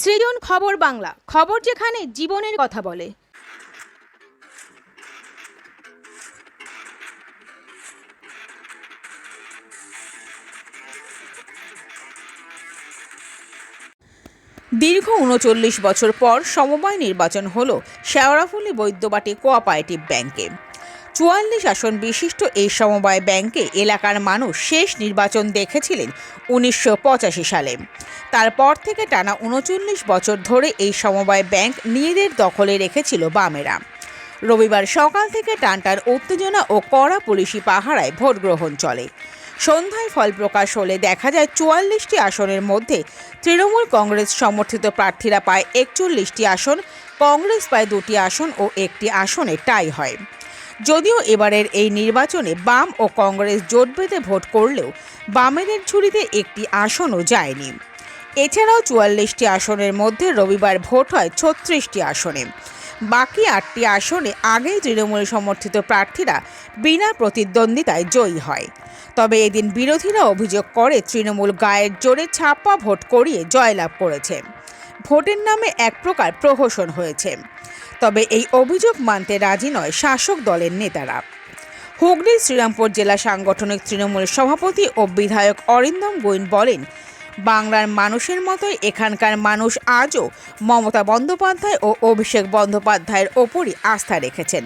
সৃজন খবর বাংলা, খবর যেখানে জীবনের কথা বলে। দীর্ঘ উনচল্লিশ বছর পর সমবায় নির্বাচন হল শেওড়াফুলি বৈদ্যবাটি কোঅপারেটিভ ব্যাংকে। চুয়াল্লিশ আসন বিশিষ্ট এই সমবায় ব্যাংকে এলাকার মানুষ শেষ নির্বাচন দেখেছিলেন উনিশশো পঁচাশি সালে। তারপর থেকে টানা উনচল্লিশ বছর ধরে এই সমবায় ব্যাংক নিজেদের দখলে রেখেছিল বামেরা। রবিবার সকাল থেকে টানটার উত্তেজনা ও কড়া পুলিশি পাহারায় ভোট গ্রহণ চলে। সন্ধ্যায় ফল প্রকাশ হলে দেখা যায় চুয়াল্লিশটি আসনের মধ্যে তৃণমূল কংগ্রেস সমর্থিত প্রার্থীরা পায় একচল্লিশটি আসন, কংগ্রেস পায় দুটি আসন ও একটি আসনে টাই হয়। যদিও এবারের এই নির্বাচনে বাম ও কংগ্রেস জোট বেঁধে ভোট করলেও বামেদের ঝুড়িতে একটি আসনও যায়নি। এছাড়াও চুয়াল্লিশটি আসনের মধ্যে রবিবার ভোট হয় ছত্রিশটি আসনে। বাকি আটটি আসনে আগেই তৃণমূল সমর্থিত প্রার্থীরা বিনা প্রতিদ্বন্দ্বিতায় জয়ী হয়। তবে এদিন বিরোধীরা অভিযোগ করে তৃণমূল গায়ের জোরে ছাপ্পা ভোট করিয়ে জয়লাভ করেছে। ভোটের নামে এক প্রকার প্রহসন হয়েছে। তবে এই অভিযোগ মানতে রাজি নয় শাসক দলের নেতারা। হুগলির শ্রীরামপুর জেলা সাংগঠনিক তৃণমূল সভাপতি ও বিধায়ক অরিন্দম গোয়েন বলেন, বাংলার মানুষের মতোই এখানকার মানুষ আজও মমতা বন্দ্যোপাধ্যায় ও অভিষেক বন্দ্যোপাধ্যায়ের ওপরই আস্থা রেখেছেন।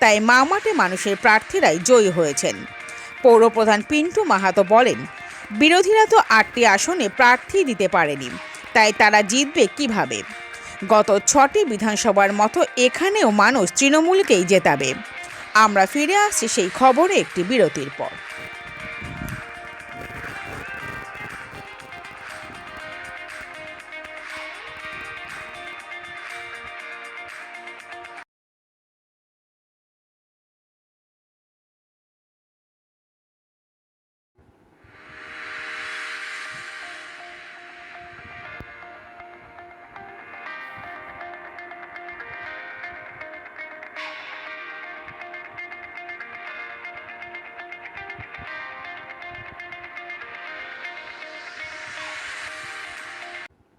তাই মামাটে মানুষের প্রার্থীরাই জয়ী হয়েছেন। পৌরপ্রধান পিন্টু মাহাতো বলেন, বিরোধীরা তো আটটি আসনে প্রার্থী দিতে পারেনি, তাই তারা জিতবে কীভাবে? গত ছটি বিধানসভার মতো এখানেও মানুষ তৃণমূলকেই জেতাবে। আমরা ফিরে আসছি সেই খবরে একটি বিরতির পর।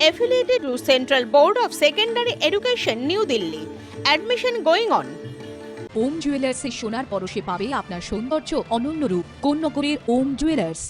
affiliated to Central Board of Secondary Education, New Delhi. Admission going on. Om জুয়েলার্সের সোনার পরশে পাবে আপনার সৌন্দর্য অনন্য রূপ কন্যকরের ওম জুয়েলার্স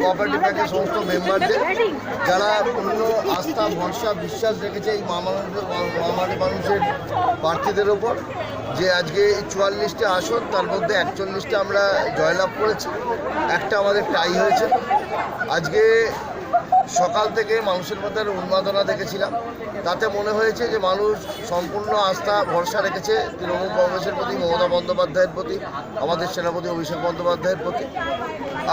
কোঅপারেটিভ ব্যাংকের সমস্ত মেম্বারদের যারা পূর্ণ আস্থা, ভরসা, বিশ্বাস রেখেছে এই মহামারী মানুষের প্রার্থীদের ওপর, যে আজকে চুয়াল্লিশটা আসন, তার মধ্যে একচল্লিশটা আমরা জয়লাভ করেছি, একটা আমাদের টাই হয়েছে। আজকে সকাল থেকে মানুষের মধ্যে উন্মাদনা দেখেছিলাম। তাতে মনে হয়েছে যে মানুষ সম্পূর্ণ আস্থা, ভরসা রেখেছে তৃণমূল কংগ্রেসের প্রতি, মমতা বন্দ্যোপাধ্যায়ের প্রতি, আমাদের সেনাপতি অভিষেক বন্দ্যোপাধ্যায়ের প্রতি।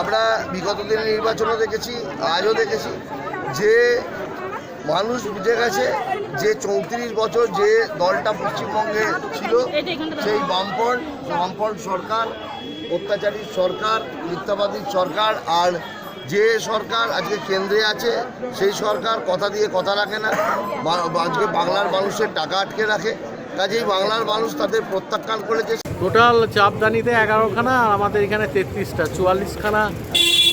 আমরা বিগত দিনের নির্বাচনও দেখেছি, আজও দেখেছি যে মানুষ বুঝে গেছে যে চৌত্রিশ বছর যে দলটা পশ্চিমবঙ্গে ছিল, সেই বামফ্রন্ট বামফ্রন্ট সরকার, অত্যাচারী সরকার, মিথ্যাবাদী সরকার আর যে সরকার আজকে কেন্দ্রে আছে, সেই সরকার কথা দিয়ে কথা রাখে না। আজকে বাংলার মানুষের টাকা আটকে রাখে। কাজেই বাংলার মানুষ তাদের প্রত্যাখ্যান করেছে। টোটাল চাপদানিতে এগারোখানা আর আমাদের এখানে তেত্রিশটা, চুয়াল্লিশখানা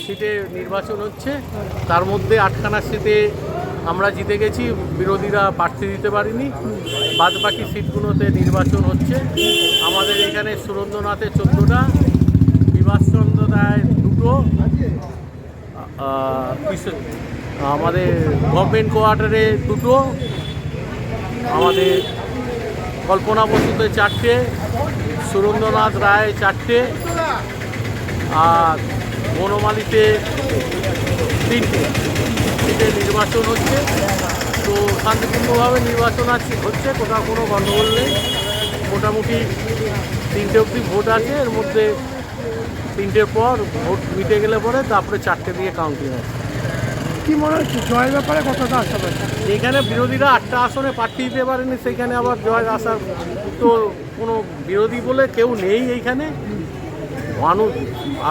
সিটে নির্বাচন হচ্ছে। তার মধ্যে আটখানা সিটে আমরা জিতে গেছি, বিরোধীরা প্রার্থী দিতে পারিনি। বাদ বাকি সিটগুলোতে নির্বাচন হচ্ছে। আমাদের এখানে সুরেন্দ্রনাথের চোদ্দোটা বিভাসচন্দ্র রায় দুটো আমাদের গভর্নমেন্ট কোয়ার্টারে দুটো, আমাদের কল্পনা বসুতে চারটে, সুরেন্দ্রনাথ রায় চারটে, আর বনমালিতে তিনটে। তিনটে নির্বাচন হচ্ছে। তো শান্তিপূর্ণভাবে নির্বাচন আছে হচ্ছে, কোথাও কোনো গণ্ডগোল নেই। মোটামুটি তিনটে অবধি ভোট আছে, এর মধ্যে তিনটের পর ভোট মিটে গেলে পরে তারপরে চারটে দিয়ে কাউন্টিং আছে কি মনে হচ্ছে? জয়ের ব্যাপারে কতটা আশা পাচ্ছেন? যেখানে বিরোধীরা আটটা আসনে পাঠিয়ে দিতে পারেনি সেখানে আবার জয় আসার তো কোনো বিরোধী বলে কেউ নেই এইখানে। মানুষ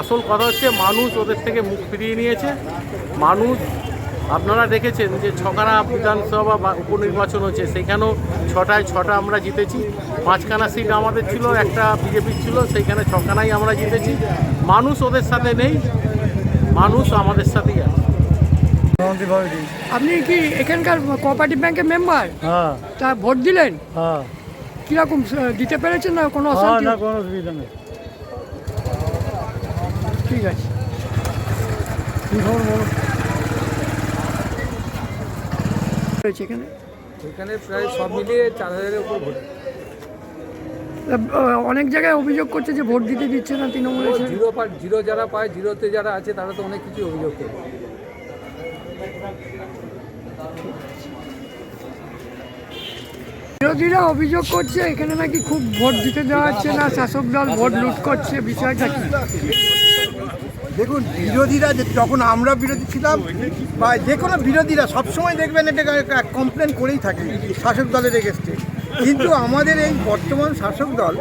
আসল কথা হচ্ছে মানুষ ওদের থেকে মুখ ফিরিয়ে নিয়েছে। মানুষ আপনারা দেখেছেন যে ছখানা বিধানসভা বা উপনির্বাচন হচ্ছে সেখানেও ছটায় ছটা আমরা জিতেছি। পাঁচখানা সিট আমাদের ছিল একটা বিজেপির ছিল সেইখানে ছখানাই আমরা জিতেছি। মানুষ ওদের সাথে নেই মানুষ আমাদের সাথেই আছে। আপনি কি এখানকার কোঅপারেটিভ ব্যাংকের মেম্বার হ্যাঁ। তা ভোট দিলেন? হ্যাঁ। কীরকম দিতে পেরেছেন না কোনো হ্যাঁ অশান্তি? না কোনো অসুবিধা নেই। ঠিক আছে। কি খবর বলো এখানে এখানে প্রায় সব মিলিয়ে চার হাজারের উপর ভোট। অনেক জায়গায় অভিযোগ করছে যে ভোট দিতে দিচ্ছে না তৃণমূল জিরো জিরো যারা পায় জিরোতে যারা আছে তারা তো অনেক কিছু অভিযোগ করে। বিরোধীরা অভিযোগ করছে এখানে নাকি খুব ভোট দিতে দেওয়া হচ্ছে না শাসক দল ভোট লুট করছে বিষয়টা কি? দেখুন বিরোধীরা যে- যখন আমরা বিরোধী ছিলাম বা যে কোনো বিরোধীরা সবসময় দেখবেন এটা কমপ্লেন করেই থাকে শাসক দলের এগেস্টে কিন্তু আমাদের এই বর্তমান শাসক দল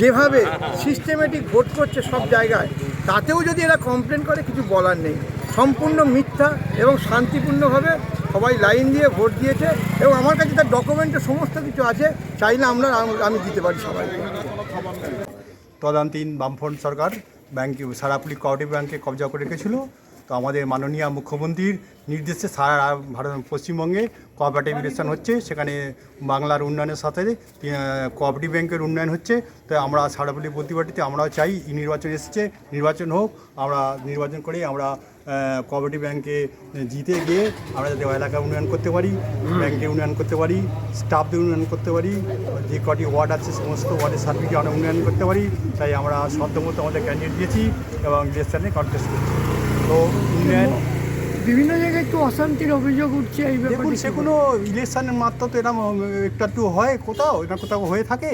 যেভাবে সিস্টেমেটিক ভোট করছে সব জায়গায়, তাতেও যদি এরা কমপ্লেন করে, কিছু বলার নেই। সম্পূর্ণ মিথ্যা এবং শান্তিপূর্ণভাবে সবাই লাইন দিয়ে ভোট দিয়েছে এবং আমার কাছে তার ডকুমেন্টে সমস্ত কিছু আছে, চাইলে আমরা আমি দিতে পারি সবাইকে। তদান্তীন বামফ্রন্ট সরকার ব্যাংক সারাপুলি কোঅপারেটিভ ব্যাংকে কবজা করে রেখেছিল। তো আমাদের মাননীয় মুখ্যমন্ত্রীর নির্দেশে সারা ভারত পশ্চিমবঙ্গে কোঅপারেটিভ ইলেকশন হচ্ছে। সেখানে বাংলার উন্নয়নের সাথে কোঅপারেটিভ ব্যাংকের উন্নয়ন হচ্ছে। তো আমরা সারাপুলি প্রতিবাদীতে আমরাও চাই নির্বাচন এসেছে, নির্বাচন হোক, আমরা নির্বাচন করে আমরা কোঅপারেটিভ ব্যাংকে জিতে গিয়ে আমরা যাতে এলাকা উন্নয়ন করতে পারি ব্যাংকে উন্নয়ন করতে পারি স্টাফদের উন্নয়ন করতে পারি, যে কটি ওয়ার্ড আছে, সমস্ত ওয়ার্ডের সার্ভিসে আমরা উন্নয়ন করতে পারি। তাই আমরা সদ্যমতো আমাদের ক্যান্ডিডেট দিয়েছি এবং ইলেকশনে কন্টেস্ট করছি। তো উন্নয়ন বিভিন্ন জায়গায় একটু অশান্তির অভিযোগ উঠছে এই দেখুন সেগুলো ইলেকশনের মাত্র তো এরকম একটু একটু হয় কোথাও এটা কোথাও হয়ে থাকে।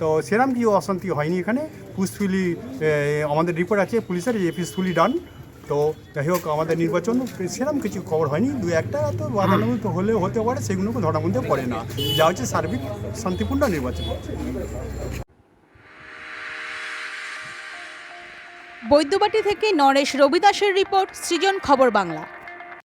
তো সেরকম কি অশান্তি হয়নি এখানে? পুলিশফুলি আমাদের রিপোর্ট আছে পুলিশের যে পিসফুলি ডান তো যাই হোক আমাদের নির্বাচন সেরকম কিছু খবর হয়নি। দু একটা তো বাধানুমূলক হলেও হতে পারে সেগুলোকে ধরার মধ্যে পড়ে না। যা হচ্ছে সার্বিক শান্তিপূর্ণ নির্বাচন। বৈদ্যবাটি থেকে নরেশ রবিদাসের রিপোর্ট সৃজন খবর বাংলা।